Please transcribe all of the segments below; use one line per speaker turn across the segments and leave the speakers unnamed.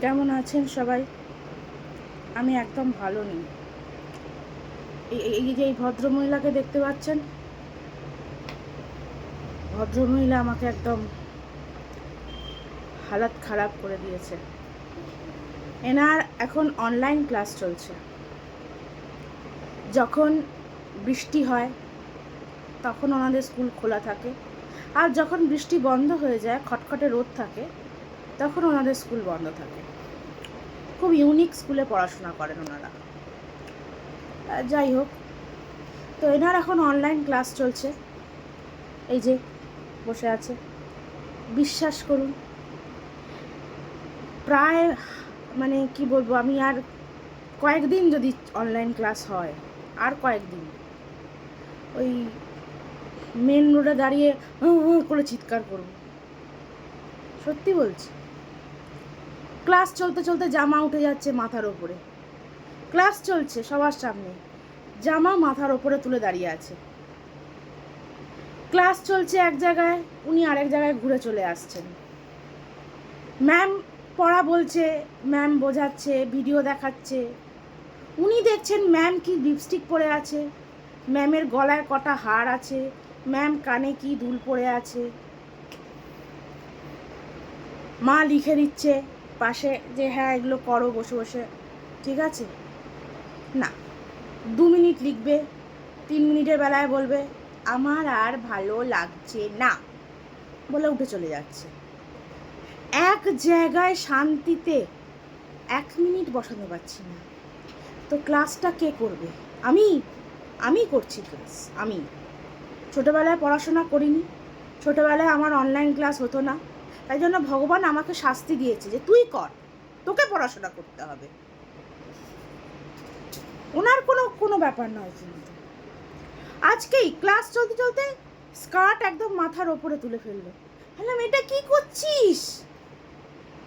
কেমন আছেন সবাই? আমি একদম ভালো নেই। এই যে এই ভদ্রমহিলাকে দেখতে পাচ্ছেন? ভদ্রমহিলা আমাকে একদম হালাত খারাপ করে দিয়েছে। এনার এখন অনলাইন ক্লাস চলছে। যখন বৃষ্টি হয়, তখন ওনাদের স্কুল খোলা থাকে। আর যখন বৃষ্টি বন্ধ হয়ে যায়, খটখটে রোদ থাকে তখন ওনাদের স্কুল বন্ধ থাকে। খুব ইউনিক স্কুলে পড়াশোনা করেন ওনারা। যাই হোক, তো এনার এখন অনলাইন ক্লাস চলছে। এই যে, বসে আছে। বিশ্বাস করুন, প্রায় মানে কি বলব, আমি আর কয়েকদিন যদি অনলাইন ক্লাস হয়, আর কয়েকদিন, ওই মেন রোডে দাঁড়িয়ে করে চিৎকার করব। সত্যি বলছি। ক্লাস চলতে চলতে জামা উঠে যাচ্ছে মাথার ওপরে। ক্লাস চলছে সবার সামনে। জামা মাথার ওপরে তুলে দাঁড়িয়ে আছে। ক্লাস চলছে এক জায়গায়, উনি আরেক জায়গায় ঘুরে চলে আসছেন। ম্যাম পড়া বলছে, ম্যাম বোঝাচ্ছে, ভিডিও দেখাচ্ছে। উনি দেখছেন ম্যাম কি লিপস্টিক পরে আছে। ম্যামের গলায় কটা হার আছে। ম্যাম কানে কি দুল পরে আছে। মা লিখে দিচ্ছে পাশে যে হ্যাঁ এগুলো করো, বসে বসে। ঠিক আছে? না। দু মিনিট লিখবে, তিন মিনিটের বেলায় বলবে, আমার আর ভালো লাগছে না। বলে উঠে চলে যাচ্ছে। এক জায়গায় শান্তিতে এক মিনিট বসাতে পারছি না। তো ক্লাসটা কে করবে? আমি? আমি করছি ক্লাস, আমি। ছোটোবেলায় পড়াশোনা করিনি। ছোটোবেলায় আমার অনলাইন ক্লাস হতো না। তাই জন্য ভগবান আমাকে শাস্তি দিয়েছে যে তুই কর, তোকে পড়াশোনা করতে হবে। ওনার কোনো কোনো ব্যাপার নয় কিন্তু। আজকেই ক্লাস চলতে চলতে স্কার্ট একদম মাথার ওপরে তুলে ফেলল। বললাম, এটা কি করছিস?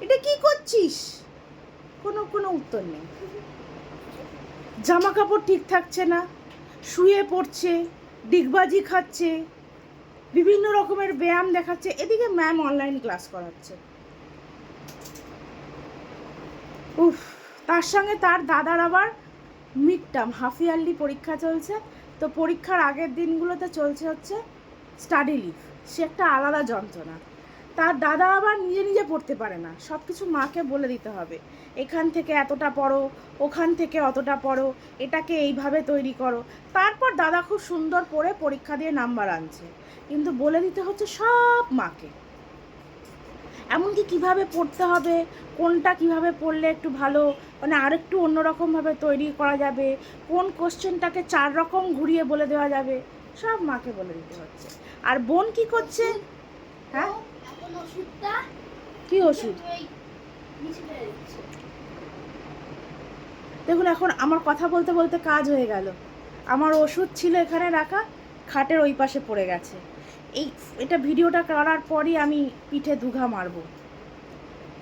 এটা কি করছিস? কোনো কোনো উত্তর নেই। জামা কাপড় ঠিক থাকছে না, শুয়ে পড়ছে, ডিগবাজি খাচ্ছে বিভিন্ন রকমের ব্যায়াম দেখাচ্ছে। এদিকে ম্যাম অনলাইন ক্লাস করাচ্ছে। উফ, তার সঙ্গে তার দাদার আবার মিড টার্ম হাফ ইয়ারলি পরীক্ষা চলছে। তো পরীক্ষার আগের দিনগুলোতে চলছে হচ্ছে স্টাডি লিভ সে একটা আলাদা যন্ত্রণা। তার দাদা আবার নিজে নিজে পড়তে পারে না। সব কিছু মাকে বলে দিতে হবে। এখান থেকে এতটা পড়ো, ওখান থেকে অতটা পড়ো, এটাকে এইভাবে তৈরি করো। তারপর দাদা খুব সুন্দর পড়ে পরীক্ষা দিয়ে নাম্বার আনছে। কিন্তু বলে দিতে হচ্ছে সব মাকে। এমনকি কীভাবে পড়তে হবে, কোনটা কীভাবে পড়লে একটু ভালো মানে আরেকটু অন্যরকমভাবে তৈরি করা যাবে, কোন কোশ্চেনটাকে চার রকম ঘুরিয়ে বলে দেওয়া যাবে, সব মাকে বলে দিতে হচ্ছে। আর বোন কি করছে? হ্যাঁ? কি ওষুধ? দেখুন এখন আমার কথা বলতে বলতে কাজ হয়ে গেল। আমার ওষুধ ছিল এখানে রাখা খাটের ওই পাশে পড়ে গেছে। এই এটা ভিডিওটা করার পরই আমি পিঠে দুঘা মারবো।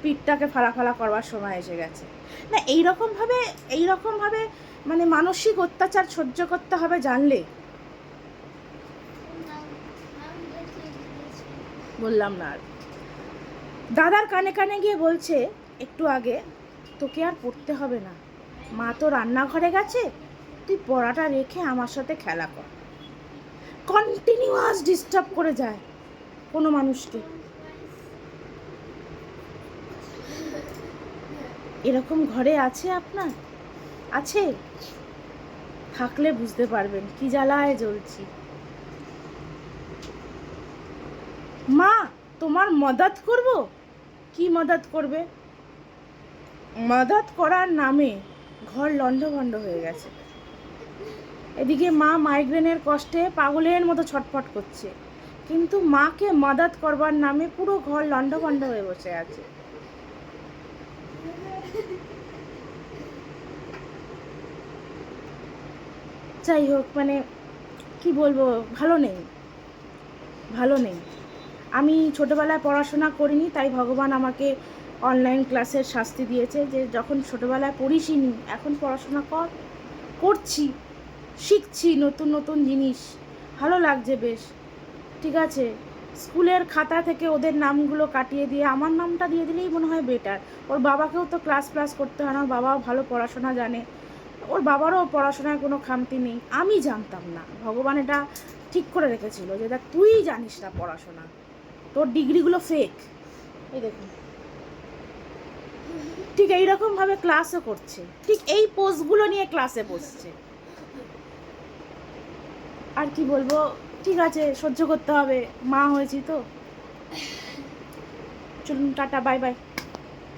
পিঠটাকে ফালা ফালা করবার সময় এসে গেছে। না এইরকমভাবে এইরকমভাবে মানে মানসিক অত্যাচার সহ্য করতে হবে জানলে
আমি দেখে দিয়েছি
বললাম না আর। দাদার কানে কানে গিয়ে বলছে, একটু আগে তোকে আর পড়তে হবে না। মা তো রান্নাঘরে গেছে, তুই পড়াটা রেখে আমার সাথে খেলা কর। কন্টিনিউয়াস ডিস্টার্ব করে যায় কোনো মানুষকে। এরকম ঘরে আছে আপনার? আছে? থাকলে বুঝতে পারবেন, কি জ্বালায় জ্বলছি। মা, তোমার মদত করব? কি মদত করবে? মদত করার নামে ঘর লণ্ডভণ্ড হয়ে গেছে। এদিকে মা মাইগ্রেনের কষ্টে পাগলের মতো ছটফট করছে। কিন্তু মাকে মদত করবার নামে পুরো ঘর লণ্ডভণ্ড হয়ে বসে আছে। যাই হোক মানে কি বলব, ভালো নেই। ভালো নেই। আমি ছোটোবেলায় পড়াশোনা করিনি, তাই ভগবান আমাকে অনলাইন ক্লাসের শাস্তি দিয়েছে যে যখন ছোটোবেলায় পড়িসিনি, এখন পড়াশোনা কর, করছি, শিখছি নতুন নতুন জিনিস, ভালো লাগছে বেশ, ঠিক আছে? স্কুলের খাতা থেকে ওদের নামগুলো কাটিয়ে দিয়ে, আমার নামটা দিয়ে দিলেই মনে হয় বেটার ওর বাবাকেও তো ক্লাস ক্লাস করতে হয় না, ওর বাবাও ভালো পড়াশোনা জানে, ওর বাবারও পড়াশোনায় কোনো খামতি নেই, আমি জানতাম না। ভগবান এটা ঠিক করে রেখেছিল যে দেখ তুই জানিস না পড়াশোনা। তোর ডিগ্রিগুলো ফেক এই দেখুন। ঠিক এইরকমভাবে ক্লাসও করছে। ঠিক এই পোস্টগুলো নিয়ে ক্লাসে বসছে। আর কি বলব? ঠিক আছে সহ্য করতে হবে। মা হয়েছি তো। চলুন টাটা বাই বাই